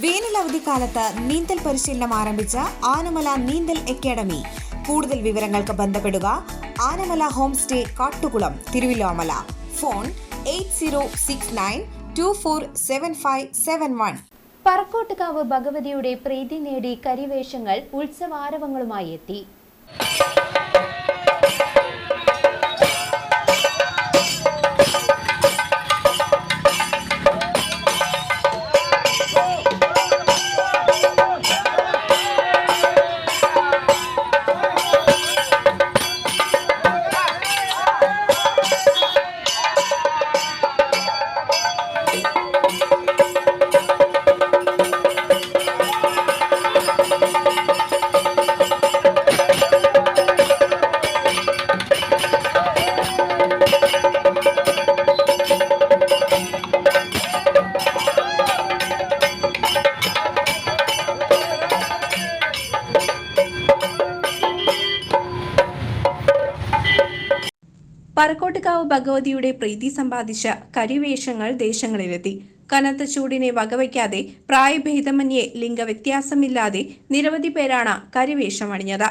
വേനൽ അവധിക്കാലത്ത് നീന്തൽ പരിശീലനം ആരംഭിച്ച ആനമല നീന്തൽ അക്കാദമി. കൂടുതൽ വിവരങ്ങൾക്ക് ബന്ധപ്പെടുക Anamala home stay Kattukulam Thiruvilwamala. Phone eight zero six nine two four seven five seven one. Parakkottukavu ഭഗവതിയുടെ പ്രീതി നേടി കരിവേഷങ്ങൾ ഉത്സവാരവങ്ങളുമായി എത്തി. പറക്കോട്ടുകാവ് ഭഗവതിയുടെ പ്രീതി സമ്പാദിച്ച കരിവേഷങ്ങൾ ദേശങ്ങളിലെത്തി. കനത്ത ചൂടിനെ വകവയ്ക്കാതെ പ്രായഭേദമന്യേ ലിംഗവ്യത്യാസമില്ലാതെ നിരവധി പേരാണ് കരിവേഷമണിഞ്ഞത്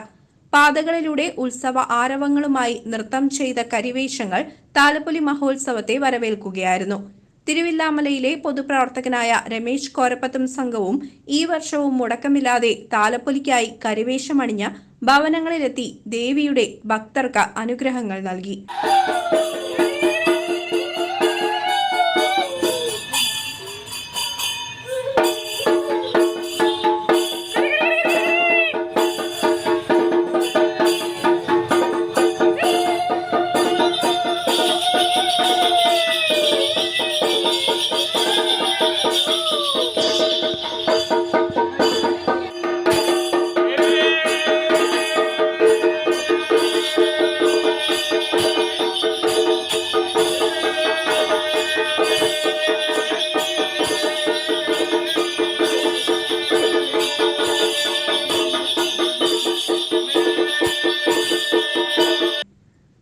പാതകളിലൂടെ ഉത്സവ ആരവങ്ങളുമായി നൃത്തം ചെയ്ത കരിവേഷങ്ങൾ താലപ്പൊലി മഹോത്സവത്തെ വരവേൽക്കുകയായിരുന്നു. തിരുവില്ലാമലയിലെ പൊതുപ്രവർത്തകനായ രമേശ് കോരപ്പത്തും സംഘവും ഈ വർഷവും മുടക്കമില്ലാതെ താലപ്പൊലിക്കായി കരിവേഷമണിഞ്ഞ ഭവനങ്ങളിലെത്തി ദേവിയുടെ ഭക്തർക്ക് അനുഗ്രഹങ്ങൾ നൽകി.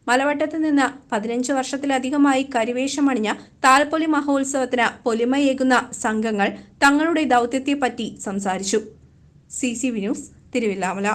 മലവട്ടത്ത് നിന്ന് പതിനഞ്ച് വർഷത്തിലധികമായി കരിവേഷമണിഞ്ഞ താൽപ്പൊലി മഹോത്സവത്തിന് പൊലിമയേകുന്ന സംഘങ്ങൾ തങ്ങളുടെ ദൗത്യത്തെപ്പറ്റി സംസാരിച്ചു. C C V news Thiruvilwamala.